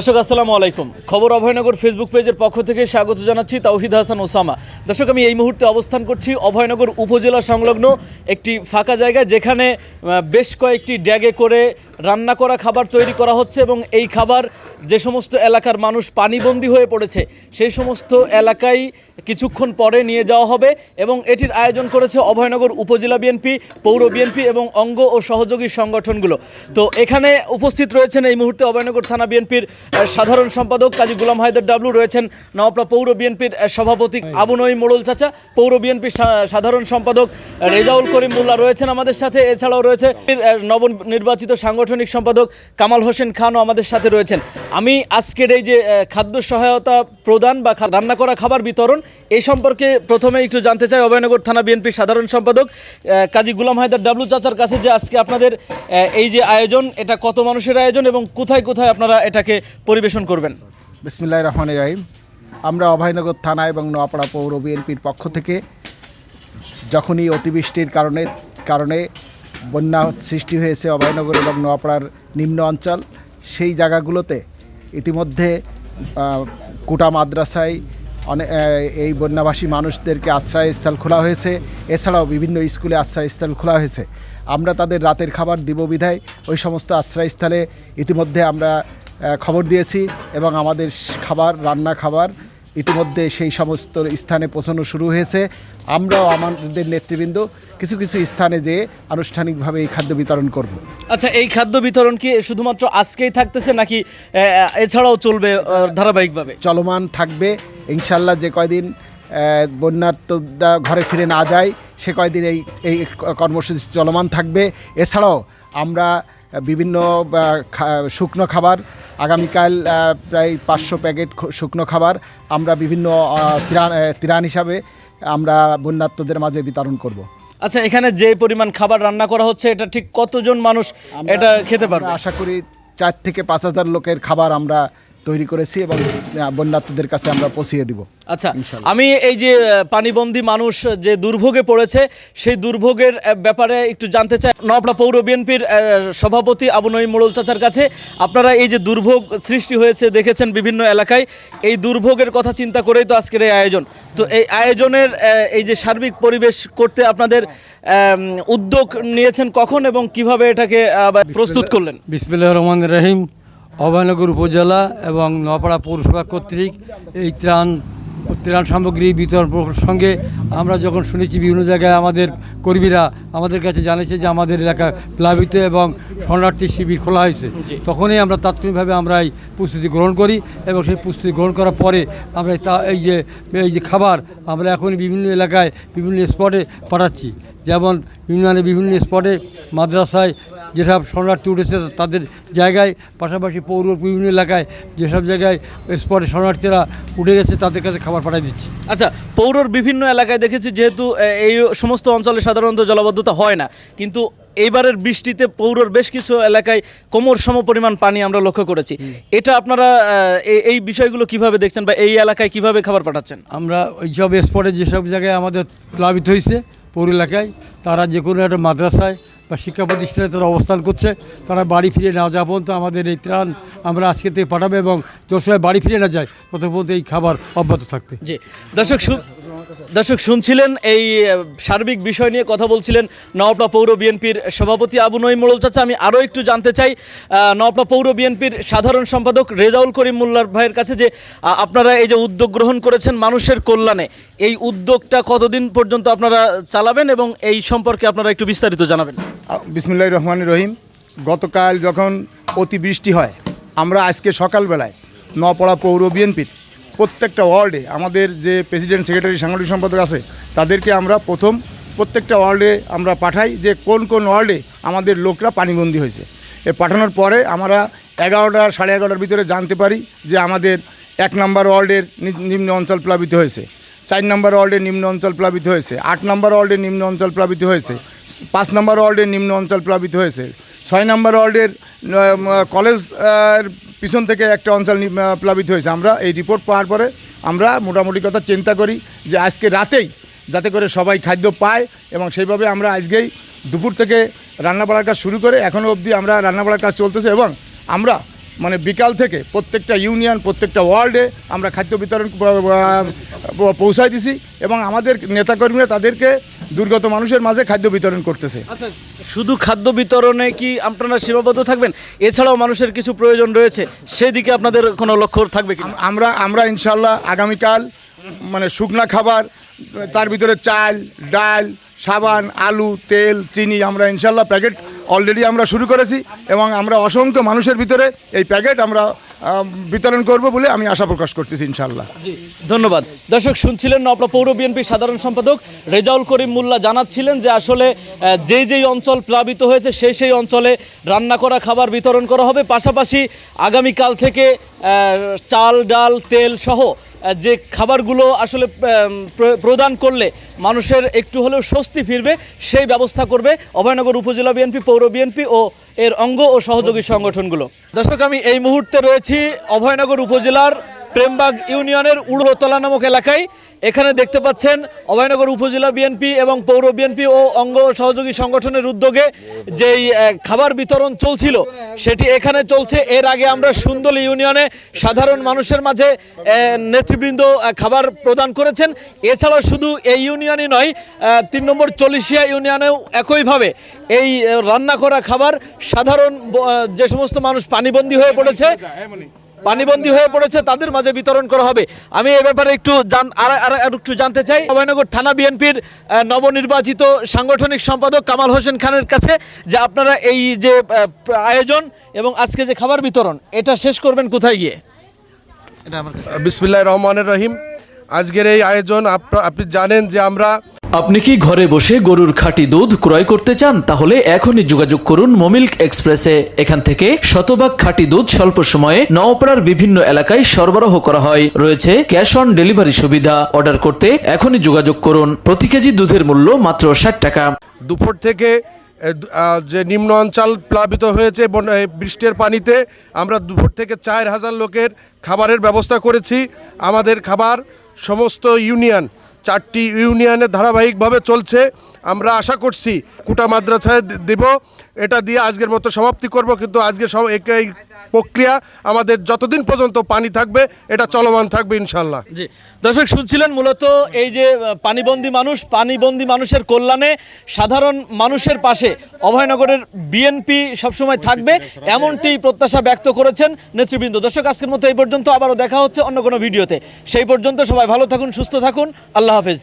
দর্শক, আসসালামু আলাইকুম। খবর অভয়নগর ফেসবুক পেজের পক্ষ থেকে স্বাগত জানাচ্ছি তাওহিদ হাসান ওসামা। দর্শক, আমি এই মুহূর্তে অবস্থান করছি অভয়নগর উপজেলা সংলগ্ন একটি ফাঁকা জায়গা যেখানে বেশ কয়েকটি ড্যাগে করে রান্না করা খাবার তৈরি করা হচ্ছে এবং এই খাবার যে সমস্ত এলাকার মানুষ পানিবন্দী হয়ে পড়েছে, সেই সমস্ত এলাকায় কিছুক্ষণ পরে নিয়ে যাওয়া হবে এবং এটির আয়োজন করেছে অভয়নগর উপজেলা বিএনপি পৌর বিএনপি এবং অঙ্গ ও সহযোগী সংগঠনগুলো। তো এখানে উপস্থিত রয়েছেন এই মুহূর্তে অভয়নগর থানা বিএনপির সাধারণ সম্পাদক কাজী গুলাম হায়দার ডাবলু রয়েছেন নওয়াপড়া পৌর বিএনপির সভাপতি আবু নঈম মোড়ল চাচা, পৌর বিএনপির সাধারণ সম্পাদক রেজাউল করিম মোল্লা রয়েছেন আমাদের সাথে, এছাড়াও রয়েছে নবনির্বাচিত সাংগঠনিক সম্পাদক কামাল হোসেন খানও আমাদের সাথে রয়েছেন। আমি আজকের এই যে খাদ্য সহায়তা প্রদান বা রান্না করা খাবার বিতরণ, এই সম্পর্কে প্রথমে একটু জানতে চাই অভয়নগর থানা বিএনপির সাধারণ সম্পাদক কাজী গুলাম হায়দার ডাবলু চাচার কাছে যে আজকে আপনাদের এই যে আয়োজন, এটা কত মানুষের আয়োজন এবং কোথায় কোথায় আপনারা এটাকে পরিবেশন করবেন? বিসমিল্লাহ রহমান রাহিম। আমরা অভয়নগর থানা এবং নোয়াপাড়া পৌর বিএনপির পক্ষ থেকে যখনই অতিবৃষ্টির কারণে কারণে বন্যা সৃষ্টি হয়েছে অভয়নগর এবং নোয়াপাড়ার নিম্ন অঞ্চল। সেই জায়গাগুলোতে ইতিমধ্যে কুটা মাদ্রাসায় অনেক এই বন্যাবাসী মানুষদেরকে আশ্রয়স্থল খোলা হয়েছে। এছাড়াও বিভিন্ন স্কুলে আশ্রয়স্থল খোলা হয়েছে। আমরা তাদের রাতের খাবার দিব বিধায় ওই সমস্ত আশ্রয়স্থলে ইতিমধ্যে আমরা খবর দিয়েছি এবং আমাদের খাবার, রান্না খাবার ইতিমধ্যে সেই সমস্ত স্থানে পৌঁছানো শুরু হয়েছে। আমরাও আমাদের নেতৃবৃন্দ কিছু কিছু স্থানে যেয়ে আনুষ্ঠানিকভাবে এই খাদ্য বিতরণ করব। আচ্ছা এই খাদ্য বিতরণ কি শুধুমাত্র আজকেই থাকতেছে নাকি এছাড়াও চলবে ধারাবাহিকভাবে? চলমান থাকবে। ইনশাল্লাহ যে কয়দিন আহ, বন্যার্তরা ঘরে ফিরে না যায় সে কয়দিন এই এই কর্মসূচি চলমান থাকবে। এছাড়াও আমরা বিভিন্ন শুকনো খাবার। আগামীকাল প্রায় পাঁচশো প্যাকেট শুকনো খাবার। আমরা বিভিন্ন ত্রাণ ত্রাণ হিসাবে আমরা বন্যাত্মদের মাঝে বিতরণ করব। আচ্ছা এখানে যে পরিমাণ খাবার রান্না করা হচ্ছে এটা ঠিক কতজন মানুষ এটা খেতে পারবে? আশা করি চার থেকে পাঁচ হাজার লোকের খাবার আমরা তৈরি করেছি এবং আহ, বন্যার্তদের কাছে আমরা পৌঁছিয়ে দিব। আচ্ছা আমি এই যে পানিবন্দী মানুষ যে দুর্ভোগে পড়েছে সেই দুর্ভোগের ব্যাপারে একটু জানতে চাই। নবলা পৌর বিএনপির সভাপতি আবু নঈম মোড়ল চাচার কাছে আপনারা এই যে দুর্ভোগ সৃষ্টি হয়েছে দেখেছেন বিভিন্ন এলাকায় এই দুর্ভোগের কথা চিন্তা করেই তো আজকের এই আয়োজন। তো এই আয়োজনের এই যে সার্বিক পরিবেশ করতে আপনাদের উদ্যোগ নিয়েছেন কখন এবং কীভাবে এটাকে প্রস্তুত করলেন? বিসমিল্লাহ রহমান রহিম। অভয়নগর উপজেলা এবং নপাড়া পৌরসভা কর্তৃক এই ত্রাণ ত্রাণ সামগ্রী বিতরণ সঙ্গে আমরা যখন শুনেছি বিভিন্ন জায়গায় আমাদের কর্মীরা আমাদের কাছে জানিয়েছে যে আমাদের এলাকা প্লাবিত এবং শরণার্থী শিবির খোলা হয়েছে। তখনই আমরা তাৎক্ষণিকভাবে আমরা এই প্রস্তুতি গ্রহণ করি এবং সেই প্রস্তুতি গ্রহণ করার পরে আমরা তা এই যে এই যে খাবার আমরা এখন বিভিন্ন এলাকায় বিভিন্ন স্পটে পাঠাচ্ছি। যেমন ইউনিয়নে বিভিন্ন স্পটে মাদ্রাসায় যেসব শরণার্থী উঠেছে তাদের জায়গায় পাশাপাশি পৌর বিভিন্ন এলাকায় যেসব জায়গায় স্পটে শরণার্থীরা উঠে গেছে তাদের কাছে খাবার পাঠিয়ে দিচ্ছি। আচ্ছা পৌরর বিভিন্ন এলাকায় দেখেছি যেহেতু এই সমস্ত অঞ্চলে সাধারণত জলাবদ্ধতা হয় না। কিন্তু এইবারের বৃষ্টিতে পৌরর বেশ কিছু এলাকায় কোমর সম পরিমাণ পানি আমরা লক্ষ্য করেছি। এটা আপনারা এই- এই বিষয়গুলো কীভাবে দেখছেন বা এই এলাকায় কীভাবে খাবার পাঠাচ্ছেন? আমরা ওই সব স্পটে যেসব জায়গায় আমাদের প্লাবিত হয়েছে পৌর এলাকায় তারা যে কোনো একটা মাদ্রাসায় বা শিক্ষা প্রতিষ্ঠানে তারা অবস্থান করছে, তারা বাড়ি ফিরে না যাওয়া পর্যন্ত আমাদের এই ত্রাণ আমরা আজকে থেকে পাঠাবো এবং যত সময় বাড়ি ফিরে না যায় তত পর্যন্ত এই খাবার অব্যাহত থাকবে। জি, দর্শক দর্শক, শুনছিলেন এই সার্বিক বিষয় নিয়ে কথা বলছিলেন নওয়াপড়া পৌর বিএনপির সভাপতি আবু নঈম মোড়ল চাচা। আমি আরও একটু জানতে চাই নওয়াপড়া পৌর বিএনপির সাধারণ সম্পাদক রেজাউল করিম মোল্লার ভাইয়ের কাছে যে আপনারা এই যে উদ্যোগ গ্রহণ করেছেন মানুষের কল্যাণে, এই উদ্যোগটা কতদিন পর্যন্ত আপনারা চালাবেন এবং এই সম্পর্কে আপনারা একটু বিস্তারিত জানাবেন? বিসমিল্লাহ রহমান রহিম। গতকাল যখন অতিবৃষ্টি হয়, আমরা আজকে সকালবেলায় নপড়া পৌর বিএনপির প্রত্যেকটা ওয়ার্ডে আমাদের যে প্রেসিডেন্ট, সেক্রেটারি, সাংগঠনিক সম্পাদক আছে, তাদেরকে আমরা প্রথম প্রত্যেকটা ওয়ার্ডে আমরা পাঠাই যে কোন কোন ওয়ার্ডে আমাদের লোকরা পানিবন্দী হয়েছে। এ পাঠানোর পরে আমরা এগারোটা, সাড়ে এগারোটার ভিতরে জানতে পারি যে আমাদের এক নম্বর ওয়ার্ডের নিম্ন অঞ্চল প্লাবিত হয়েছে, চার নম্বর ওয়ার্ডের নিম্ন অঞ্চল প্লাবিত হয়েছে, আট নম্বর ওয়ার্ডের নিম্ন অঞ্চল প্লাবিত হয়েছে, পাঁচ নম্বর ওয়ার্ডের নিম্ন অঞ্চল প্লাবিত হয়েছে ছয় নম্বর ওয়ার্ডের কলেজ পিছন থেকে একটা অঞ্চল প্লাবিত হয়েছে। আমরা এই রিপোর্ট পাওয়ার পরে আমরা মোটামুটি কথা চিন্তা করি যে আজকে রাতেই যাতে করে সবাই খাদ্য পায় এবং সেইভাবে আমরা আজকেই দুপুর থেকে রান্না বাড়ার কাজ শুরু করে এখনও অবধি আমরা রান্না বাড়ার কাজ চলতেছে এবং আমরা মানে বিকাল থেকে প্রত্যেকটা ইউনিয়ন, প্রত্যেকটা ওয়ার্ডে আমরা খাদ্য বিতরণ পৌঁছাই দিছি এবং আমাদের নেতাকর্মীরা তাদেরকে দুর্গত মানুষের মাঝে খাদ্য বিতরণ করতেছে। আচ্ছা শুধু খাদ্য বিতরণে কি আপনারা সীমাবদ্ধ থাকবেন? এছাড়াও মানুষের কিছু প্রয়োজন রয়েছে, সেদিকে আপনাদের কোনো লক্ষ্য থাকবে কি আমরা আমরা ইনশাল্লাহ আগামীকাল মানে শুকনা খাবার, তার ভিতরে চাল, ডাল, সাবান, আলু, তেল, চিনি, আমরা ইনশাল্লাহ প্যাকেট অলরেডি আমরা শুরু করেছি এবং আমরা অসংখ্য মানুষের ভিতরে এই প্যাকেট আমরা বিতরণ করব বলে আমি আশা প্রকাশ করছি ইনশাল্লাহ ধন্যবাদ। দর্শক, শুনছিলেন নপলা পৌর বিএনপির সাধারণ সম্পাদক রেজাউল করিম মোল্লা জানাচ্ছিলেন যে আসলে যেই যেই অঞ্চল প্লাবিত হয়েছে, সেই সেই অঞ্চলে রান্না করা খাবার বিতরণ করা হবে। পাশাপাশি আগামীকাল থেকে চাল, ডাল, তেল সহ যে খাবারগুলো আসলে প্র- প্রদান করলে মানুষের একটু হলেও স্বস্তি ফিরবে, সেই ব্যবস্থা করবে অভয়নগর উপজেলা বিএনপি, পৌর বিএনপি ও এর অঙ্গ ও সহযোগী সংগঠনগুলো। দর্শক, আমি এই মুহূর্তে রয়েছি অভয়নগর উপজেলার প্রেমবাগ ইউনিয়নের উড়োতলা নামক এলাকায়। এখানে দেখতে পাচ্ছেন অভয়নগর উপজেলা বিএনপি এবং পৌর বিএনপি ও অঙ্গ সহযোগী সংগঠনের উদ্যোগে যেই খাবার বিতরণ চলছিল, সেটি এখানে চলছে। এর আগে আমরা সুন্দলী ইউনিয়নে সাধারণ মানুষের মাঝে নেতৃবৃন্দ খাবার প্রদান করেছেন। এছাড়াও শুধু এই ইউনিয়নই নয় তিন নম্বর চল্লিশিয়া ইউনিয়নেও একইভাবে এই রান্না করা খাবার সাধারণ যে সমস্ত মানুষ পানিবন্দী হয়ে পড়েছে পানিবন্দী হয়ে পড়েছে, তাদের মাঝে বিতরণ করা হবে। আমি এ ব্যাপারে একটু জান, আর আর একটু জানতে চাই। অভয়নগর থানা বিএনপির নবনির্বাচিত সাংগঠনিক সম্পাদক কামাল হোসেন খানের কাছে যে আপনারা এই যে আয়োজন এবং আজকে যে খাবার বিতরণ, এটা শেষ করবেন কোথায় গিয়ে? বিসমিল্লাহ রহমানের রহিম। আজকের এই আয়োজন আপনি জানেন যে আমরা আপনি কি ঘরে বসে গরুর খাঁটি দুধ ক্রয় করতে চান? তাহলে এখনই যোগাযোগ করুন মোমিল্ক এক্সপ্রেসে। এখান থেকে শতভাগ খাঁটি দুধ স্বল্প সময়ে নওপাড়ার বিভিন্ন এলাকায় সরবরাহ করা হয়। রয়েছে ক্যাশ অন ডেলিভারি সুবিধা। অর্ডার করতে এখনই যোগাযোগ করুন। প্রতি কেজি দুধের মূল্য মাত্র ষাট টাকা। দুপুর থেকে যে নিম্ন অঞ্চল প্লাবিত হয়েছে বৃষ্টির পানিতে, আমরা দুপুর থেকে চার হাজার লোকের খাবারের ব্যবস্থা করেছি। আমাদের খাবার সমস্ত ইউনিয়ন চারটি ইউনিয়নে ধারাবাহিকভাবে চলছে। আমরা আশা করছি কুটা মাদ্রাসায় দেব। এটা দিয়ে আজকের মতো সমাপ্তি করব, কিন্তু আজকে সব প্রক্রিয়া আমাদের যতদিন পর্যন্ত পানি থাকবে, এটা চলমান থাকবে ইনশাল্লাহ জি। দর্শক, শুনছিলেন মূলত এই যে পানিবন্দী মানুষ, পানিবন্দী মানুষের কল্যাণে সাধারণ মানুষের পাশে অভয়নগরের বিএনপি সবসময় থাকবে, এমনটি প্রত্যাশা ব্যক্ত করেছেন নেতৃবৃন্দ। দর্শক, আজকের মতো এই পর্যন্ত আবারও দেখা হচ্ছে অন্য কোনো ভিডিওতে। সেই পর্যন্ত সবাই ভালো থাকুন, সুস্থ থাকুন। আল্লাহ হাফেজ।